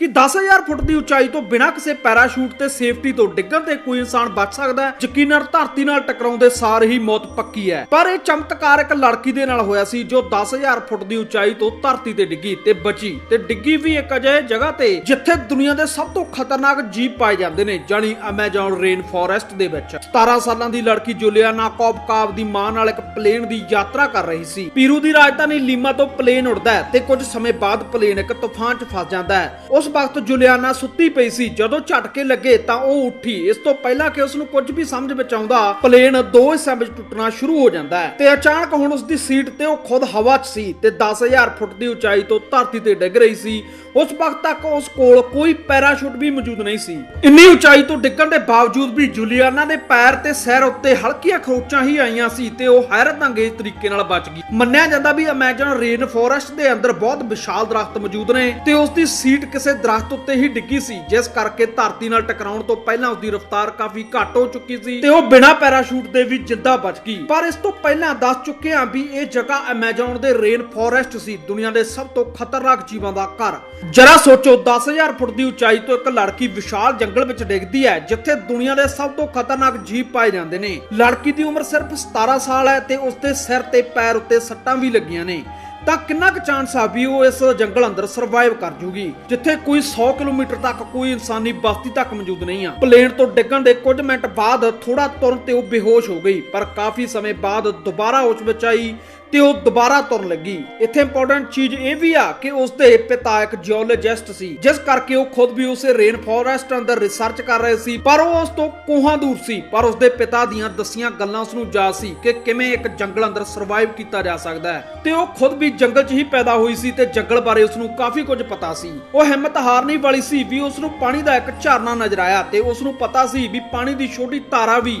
ਕਿ 10000 ਫੁੱਟ ਦੀ ਉਚਾਈ ਤੋਂ ਬਿਨਾਂ ਕਿਸੇ ਪੈਰਾਸ਼ੂਟ ਤੇ ਸੇਫਟੀ ਤੋਂ ਡਿੱਗਣ ਤੇ ਕੋਈ ਇਨਸਾਨ ਬਚ ਸਕਦਾ ਹੈ। ਯਕੀਨਨ ਧਰਤੀ ਨਾਲ ਟਕਰਾਉਂਦੇ ਸਾਰ ਹੀ ਮੌਤ ਪੱਕੀ ਹੈ। ਪਰ ਇਹ ਚਮਤਕਾਰ ਇੱਕ ਲੜਕੀ ਦੇ ਨਾਲ ਹੋਇਆ ਸੀ, ਜੋ 10000 ਫੁੱਟ ਦੀ ਉਚਾਈ ਤੋਂ ਧਰਤੀ ਤੇ ਡਿੱਗੀ ਤੇ ਬਚੀ। ਤੇ ਡਿੱਗੀ ਵੀ ਇੱਕ ਅਜਿਹੇ ਜਗ੍ਹਾ ਤੇ, ਜਿੱਥੇ ਦੁਨੀਆ ਦੇ ਸਭ ਤੋਂ ਖਤਰਨਾਕ ਜੀਵ ਪਾਏ ਜਾਂਦੇ ਨੇ ਜਾਨੀ ਅਮੇਜ਼ਨ ਰੇਨ ਫੋਰੈਸਟ ਦੇ ਵਿੱਚ। 17 ਸਾਲਾਂ ਦੀ ਲੜਕੀ ਜੁਲੀਆਨਾ ਕੋਬਕਾਬ ਦੀ ਮਾਂ ਨਾਲ ਇੱਕ ਪਲੇਨ ਦੀ ਯਾਤਰਾ ਕਰ ਰਹੀ ਸੀ। ਪੀਰੂ ਦੀ ਰਾਜਧਾਨੀ ਲੀਮਾ ਤੋਂ ਪਲੇਨ ਉੱਡਦਾ ਹੈ ਤੇ ਕੁਝ ਸਮੇਂ ਬਾਅਦ ਪਲੇਨ ਇੱਕ ਤੂਫਾਨ 'ਚ ਫਸ ਜਾਂਦਾ ਹੈ। ਉਸ ਵਕਤ ਜੁਲਿਆਨਾ ਸੁੱਤੀ ਪਈ ਸੀ। ਜਦੋਂ ਝਟਕੇ ਲੱਗੇ ਤਾਂ ਉਹ ਉੱਠੀ। ਇਸ ਤੋਂ ਪਹਿਲਾਂ ਕਿ ਉਸ ਨੂੰ ਕੁਝ ਵੀ ਸਮਝ ਵਿੱਚ ਆਉਂਦਾ, ਪਲੇਨ ਦੋ ਹਿੱਸਿਆਂ ਵਿੱਚ ਟੁੱਟਣਾ ਸ਼ੁਰੂ ਹੋ ਜਾਂਦਾ ਹੈ। ਤੇ ਅਚਾਨਕ ਹੁਣ ਉਸ ਦੀ ਸੀਟ ਤੇ ਉਹ ਖੁਦ ਹਵਾ 'ਚ ਸੀ ਤੇ 10000 ਫੁੱਟ ਦੀ ਉਚਾਈ ਤੋਂ ਧਰਤੀ ਤੇ ਡਿੱਗ ਰਹੀ ਸੀ। ਉਸ ਵਕਤ ਤੱਕ ਉਸ ਕੋਲ ਕੋਈ ਪੈਰਾਸ਼ੂਟ ਵੀ ਮੌਜੂਦ ਨਹੀਂ ਸੀ। ਇੰਨੀ ਉਚਾਈ ਤੋਂ ਡਿੱਗਣ ਦੇ ਬਾਵਜੂਦ ਵੀ ਜੁਲੀਆਨਾ ਦੇ ਪੈਰ ਤੇ ਸਿਰ ਉੱਤੇ ਹਲਕੀਆਂ ਖਰੋਚਾਂ ਹੀ ਆਈਆਂ ਸੀ ਤੇ ਉਹ ਹੈਰਤ ਅੰਗੇਜ਼ ਤਰੀਕੇ ਨਾਲ ਬਚ ਗਈ। ਮੰਨਿਆ ਜਾਂਦਾ ਵੀ ਅਮੇਜ਼ਨ ਰੇਨ ਫੋਰੈਸਟ ਦੇ ਅੰਦਰ ਬਹੁਤ ਵਿਸ਼ਾਲ ਦਰਖਤ ਮੌਜੂਦ ਨੇ ਤੇ ਉਸ ਦੀ ਸੀਟ ਕਿਸੇ ਦਰਖਤ ਉੱਤੇ ਹੀ ਡਿੱਗੀ ਸੀ, ਜਿਸ ਕਰਕੇ ਧਰਤੀ ਨਾਲ ਟਕਰਾਉਣ ਤੋਂ ਪਹਿਲਾਂ ਉਸ ਦੀ ਰਫ਼ਤਾਰ ਕਾਫੀ ਘੱਟ ਹੋ ਚੁੱਕੀ ਸੀ ਤੇ ਉਹ ਬਿਨਾਂ ਪੈਰਾਸ਼ੂਟ ਦੇ ਵੀ ਜਿੱਦਾਂ ਬਚ ਗਈ। ਪਰ ਇਸ ਤੋਂ ਪਹਿਲਾਂ ਦੱਸ ਚੁੱਕੇ ਹਾਂ ਵੀ ਇਹ ਜਗ੍ਹਾ ਅਮੇਜ਼ਨ ਦੇ ਰੇਨ ਫੋਰੈਸਟ ਸੀ, ਦੁਨੀਆ ਦੇ ਸਭ ਤੋਂ ਖਤਰਨਾਕ ਜੀਵਾਂ ਦਾ ਘਰ। ਜਰਾ ਸੋਚੋ 10000 ਫੁੱਟ ਦੀ ਉਚਾਈ ਤੋਂ ਇੱਕ ਲੜਕੀ ਵਿਸ਼ਾਲ ਜੰਗਲ ਵਿੱਚ ਡਿੱਗਦੀ ਹੈ, ਜਿੱਥੇ ਦੁਨੀਆ ਦੇ ਸਭ ਤੋਂ ਖਤਰਨਾਕ ਜੀਵ ਪਾਏ ਜਾਂਦੇ ਨੇ। ਲੜਕੀ ਦੀ ਉਮਰ ਸਿਰਫ 17 ਸਾਲ ਹੈ ਤੇ ਉਸ ਦੇ ਸਿਰ ਤੇ ਪੈਰ ਉੱਤੇ ਸੱਟਾਂ ਵੀ ਲੱਗੀਆਂ ਨੇ। ਤਾਂ ਕਿੰਨਾ ਕੁ ਚਾਂਸ ਆ ਵੀ ਉਹ ਇਸ ਜੰਗਲ ਅੰਦਰ ਸਰਵਾਈਵ ਕਰ ਜੂਗੀ, ਜਿੱਥੇ ਕੋਈ 100 ਕਿਲੋਮੀਟਰ ਤੱਕ ਕੋਈ ਇਨਸਾਨੀ ਬਸਤੀ ਤੱਕ ਮੌਜੂਦ ਨਹੀਂ ਆ। ਪਲੇਨ ਤੋਂ ਡਿੱਗਣ ਦੇ ਕੁਝ ਮਿੰਟ ਬਾਅਦ ਥੋੜਾ ਤੁਰਨ ਤੇ ਉਹ ਬੇਹੋਸ਼ ਹੋ ਗਈ, ਪਰ ਕਾਫੀ ਸਮੇਂ ਬਾਅਦ ਦੁਬਾਰਾ ਉਸ ਵਿੱਚ ਆਈ ਤੇ ਉਹ ਦੁਬਾਰਾ ਤੁਰਨ ਲੱਗੀ। ਇੱਥੇ ਇੰਪੋਰਟੈਂਟ ਚੀਜ਼ ਇਹ ਵੀ ਆ ਕਿ ਉਸ ਦੇ ਪਿਤਾ ਇੱਕ ਜਿਓਲੋਜਿਸਟ ਸੀ, ਜਿਸ ਕਰਕੇ ਉਹ ਖੁਦ ਵੀ ਉਸੇ ਰੇਨ ਫੋਰੈਸਟ ਅੰਦਰ ਰਿਸਰਚ ਕਰ ਰਹੇ ਸੀ, ਪਰ ਉਹ ਉਸ ਤੋਂ ਕੋਹਾਂ ਦੂਰ ਸੀ, ਪਰ ਉਸ ਦੇ ਪਿਤਾ ਦੀਆਂ ਦਸੀਆਂ ਗੱਲਾਂ ਉਸ ਨੂੰ ਯਾਦ ਸੀ ਕਿ ਕਿਵੇਂ ਇੱਕ ਜੰਗਲ ਅੰਦਰ ਸਰਵਾਈਵ ਕੀਤਾ ਜਾ ਸਕਦਾ ਹੈ। ਤੇ ਉਹ ਖੁਦ ਵੀ ਜੰਗਲ 'ਚ ਹੀ ਪੈਦਾ ਹੋਈ ਸੀ ਤੇ ਜੰਗਲ ਬਾਰੇ ਉਸ ਨੂੰ ਕਾਫੀ ਕੁਝ ਪਤਾ ਸੀ। ਉਹ ਹਿੰਮਤ ਹਾਰਨੀ ਵਾਲੀ ਸੀ ਵੀ ਉਸ ਨੂੰ ਪਾਣੀ ਦਾ ਇੱਕ ਝਰਨਾ ਨਜ਼ਰ ਆਇਆ ਤੇ ਉਸ ਨੂੰ ਪਤਾ ਸੀ ਵੀ ਪਾਣੀ ਦੀ ਛੋਟੀ ਧਾਰਾ ਵੀ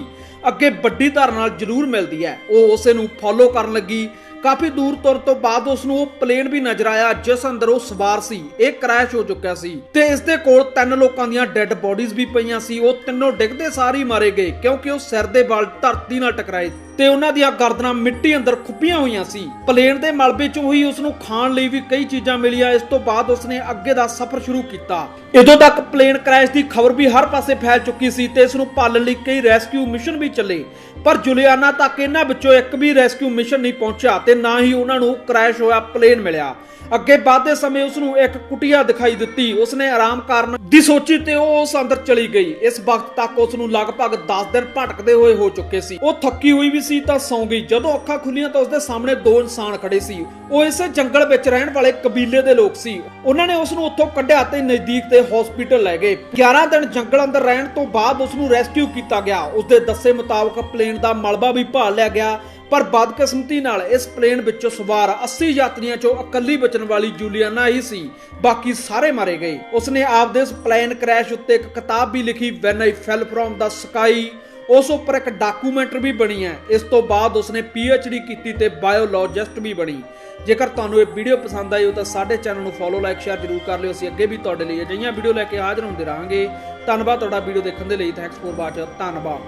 ਅੱਗੇ ਵੱਡੀ ਧਾਰ ਨਾਲ ਜ਼ਰੂਰ ਮਿਲਦੀ ਹੈ। ਉਹ ਉਸੇ ਨੂੰ ਫੋਲੋ ਕਰਨ ਲੱਗੀ। ਕਾਫੀ ਦੂਰ ਤੁਰ ਤੋਂ ਬਾਅਦ ਉਸ ਨੂੰ ਉਹ ਪਲੇਨ ਵੀ ਨਜ਼ਰ ਆਇਆ, ਜਿਸ ਅੰਦਰ ਉਹ ਸਵਾਰ ਸੀ, ਇਹ ਕ੍ਰੈਸ਼ ਹੋ ਚੁੱਕਿਆ ਸੀ। ਤੇ ਇਸ ਦੇ ਕੋਲ ਤਿੰਨ ਲੋਕਾਂ ਦੀਆਂ ਡੈੱਡ ਬੋਡੀਜ਼ ਵੀ ਪਈਆਂ ਸੀ, ਉਹ ਤਿੰਨੋਂ ਡਿੱਗਦੇ ਸਾਰ ਹੀ ਮਾਰੇ ਗਏ, ਕਿਉਂਕਿ ਉਹ ਸਿਰ ਦੇ ਵਾਲ ਧਰਤੀ ਨਾਲ ਟਕਰਾਏ। ਤੇ ਉਹਨਾਂ ਦੀਆਂ ਗਰਦਨਾਂ ਮਿੱਟੀ ਅੰਦਰ ਖੁੱਪੀਆਂ ਹੋਈਆਂ ਸੀ। ਪਲੇਨ ਦੇ ਮਲਬੇ ਚੋਂ ਹੀ ਉਸ ਨੂੰ ਖਾਣ ਲਈ ਵੀ ਕਈ ਚੀਜ਼ਾਂ ਮਿਲੀਆਂ, ਇਸ ਤੋਂ ਬਾਅਦ ਉਸਨੇ ਅੱਗੇ ਦਾ ਸਫ਼ਰ ਸ਼ੁਰੂ ਕੀਤਾ। ਇਦੋਂ ਤੱਕ ਪਲੇਨ ਕ੍ਰੈਸ਼ ਦੀ ਖਬਰ ਵੀ ਹਰ ਪਾਸੇ ਫੈਲ ਚੁੱਕੀ ਸੀ ਤੇ ਇਸ ਨੂੰ ਪਾਲਣ ਲਈ ਕਈ ਰੈਸਕਿਊ ਮਿਸ਼ਨ ਵੀ ਚੱਲੇ। ਪਰ ਜੁਲੀਆਨਾ ਤੱਕ ਇਹਨਾਂ ਵਿੱਚੋਂ ਇੱਕ ਵੀ ਰੈਸਕਿਊ ਮਿਸ਼ਨ ਨਹੀਂ ਪਹੁੰਚਿਆ ਤੇ ਨਾ ਹੀ ਉਹਨਾਂ ਨੂੰ ਕ੍ਰੈਸ਼ ਹੋਇਆ ਪਲੇਨ ਮਿਲਿਆ। ਅੱਗੇ ਵਧਦੇ ਸਮੇਂ ਉਸ ਨੂੰ ਇੱਕ ਕੁਟੀਆ ਦਿਖਾਈ ਦਿੱਤੀ। ਉਸਨੇ ਆਰਾਮ ਕਰਨ ਦੀ ਸੋਚੀ ਤੇ ਉਹ ਉਸ ਅੰਦਰ ਚਲੀ ਗਈ। ਇਸ ਵਕਤ ਤੱਕ ਉਸ ਨੂੰ ਲਗਭਗ 10 ਦਿਨ ਭਟਕਦੇ ਹੋਏ ਹੋ ਚੁੱਕੇ ਸੀ। ਉਹ ਥੱਕੀ ਹੋਈ ਵੀ ਸੀ ਤਾਂ ਸੌਂ ਗਈ। ਜਦੋਂ ਅੱਖਾਂ ਖੁੱਲੀਆਂ ਤਾਂ ਉਸਦੇ ਸਾਹਮਣੇ ਦੋ ਇਨਸਾਨ ਖੜੇ ਸੀ। ਉਹ ਇਸੇ ਜੰਗਲ ਵਿੱਚ ਰਹਿਣ ਵਾਲੇ ਕਬੀਲੇ ਦੇ ਲੋਕ ਸੀ। ਉਹਨਾਂ ਨੇ ਉਸ ਨੂੰ ਉੱਥੋਂ ਕੱਢਿਆ ਤੇ ਨਜ਼ਦੀਕ ਦੇ ਹਸਪੀਟਲ ਲੈ ਗਏ। 11 ਦਿਨ ਜੰਗਲ ਅੰਦਰ ਰਹਿਣ ਤੋਂ ਬਾਅਦ ਉਸ ਨੂੰ ਰੈਸਕਿਊ ਕੀਤਾ ਗਿਆ। ਉਸਦੇ ਦੱਸੇ ਮੁਤਾਬਕ ਪਲੇਨ ਦਾ ਮਲਬਾ ਵੀ ਭਾਲ ਲਿਆ ਗਿਆ। ਪਰ ਬਦਕਿਸਮਤੀ ਨਾਲ ਇਸ ਪਲੇਨ ਵਿੱਚੋਂ ਸਵਾਰ 80 ਯਾਤਰੀਆਂ ਚੋਂ ਇਕੱਲੀ ਬਚਣ ਵਾਲੀ ਜੂਲੀਆਨਾ ਹੀ ਸੀ, ਬਾਕੀ ਸਾਰੇ ਮਾਰੇ ਗਏ। ਉਸਨੇ ਆਪਦੇ ਇਸ ਪਲੇਨ ਕ੍ਰੈਸ਼ ਉੱਤੇ ਇੱਕ ਕਿਤਾਬ ਵੀ ਲਿਖੀ when I fell from the sky ਉਸ ਉੱਪਰ ਇੱਕ ਡਾਕੂਮੈਂਟਰੀ ਵੀ ਬਣੀ ਹੈ। ਇਸ ਤੋਂ ਬਾਅਦ ਉਸਨੇ ਡੀ ਕੀਤੀ ਤੇ ਬਾਇਓਲੋਜਿਸਟ ਵੀ ਬਣੀ। ਜੇਕਰ ਤੁਹਾਨੂੰ ਇਹ ਵੀਡੀਓ ਪਸੰਦ ਆਈ ਹੋ ਤਾਂ ਸਾਡੇ ਚੈਨਲ ਨੂੰ ਫੋਲੋ ਲਾਈਕ ਸ਼ੇਅਰ ਜ਼ਰੂਰ ਕਰ ਲਿਓ। ਅਸੀਂ ਅੱਗੇ ਵੀ ਤੁਹਾਡੇ ਲਈ ਅਜਿਹੀਆਂ ਵੀਡੀਓ ਲੈ ਕੇ ਹਾਜ਼ਰ ਹੁੰਦੇ ਰਹਾਂਗੇ। ਧੰਨਵਾਦ ਤੁਹਾਡਾ ਵੀਡੀਓ ਦੇਖਣ ਦੇ ਲਈ। ਥੈਂਕਸ ਫੋਰ ਵਾਚ ਧੰਨਵਾਦ।